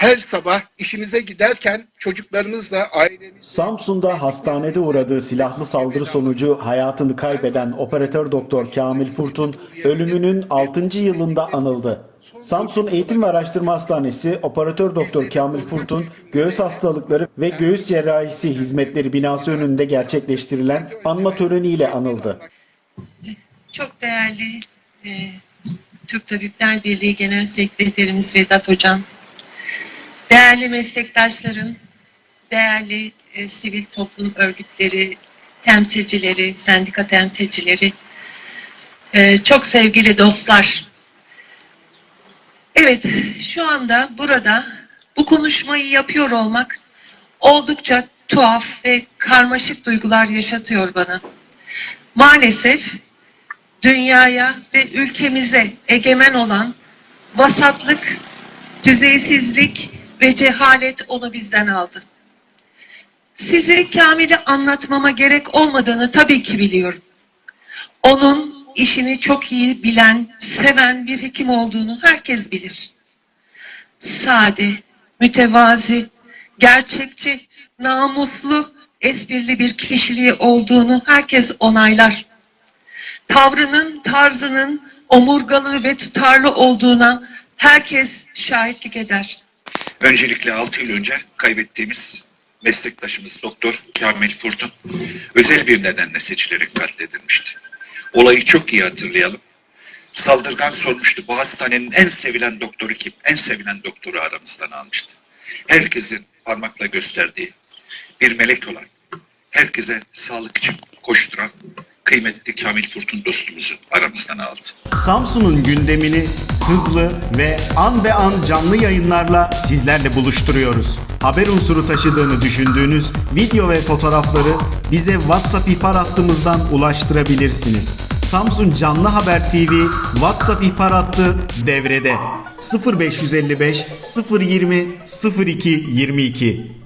her sabah işimize giderken çocuklarımızla ailemiz Samsun'da hastanede uğradığı silahlı saldırı sonucu hayatını kaybeden operatör doktor Kamil Furtun ölümünün 6. yılında anıldı. Samsun Eğitim ve Araştırma Hastanesi operatör doktor Kamil Furtun göğüs hastalıkları ve göğüs cerrahisi hizmetleri binası önünde gerçekleştirilen anma töreniyle anıldı. Çok değerli e, Türk Tabipler Birliği Genel Sekreterimiz Vedat Hocam, değerli meslektaşlarım, değerli e, sivil toplum örgütleri, temsilcileri, sendika temsilcileri, e, çok sevgili dostlar. Evet, şu anda burada bu konuşmayı yapıyor olmak oldukça tuhaf ve karmaşık duygular yaşatıyor bana. Maalesef dünyaya ve ülkemize egemen olan vasatlık, düzeysizlik ve cehalet onu bizden aldı. Size Kamil'i anlatmama gerek olmadığını tabii ki biliyorum. Onun işini çok iyi bilen, seven bir hekim olduğunu herkes bilir. Sade, mütevazi, gerçekçi, namuslu, esprili bir kişiliği olduğunu herkes onaylar tavrının, tarzının omurgalı ve tutarlı olduğuna herkes şahitlik eder. Öncelikle 6 yıl önce kaybettiğimiz meslektaşımız Doktor Kamil Furtun özel bir nedenle seçilerek katledilmişti. Olayı çok iyi hatırlayalım. Saldırgan sormuştu bu hastanenin en sevilen doktoru kim? En sevilen doktoru aramızdan almıştı. Herkesin parmakla gösterdiği bir melek olan, herkese sağlık için koşturan kıymetli Kamil Furtun dostumuzu aramızdan aldı. Samsun'un gündemini hızlı ve an be an canlı yayınlarla sizlerle buluşturuyoruz. Haber unsuru taşıdığını düşündüğünüz video ve fotoğrafları bize WhatsApp ihbar hattımızdan ulaştırabilirsiniz. Samsun Canlı Haber TV WhatsApp ihbar hattı devrede. 0555 020 02 22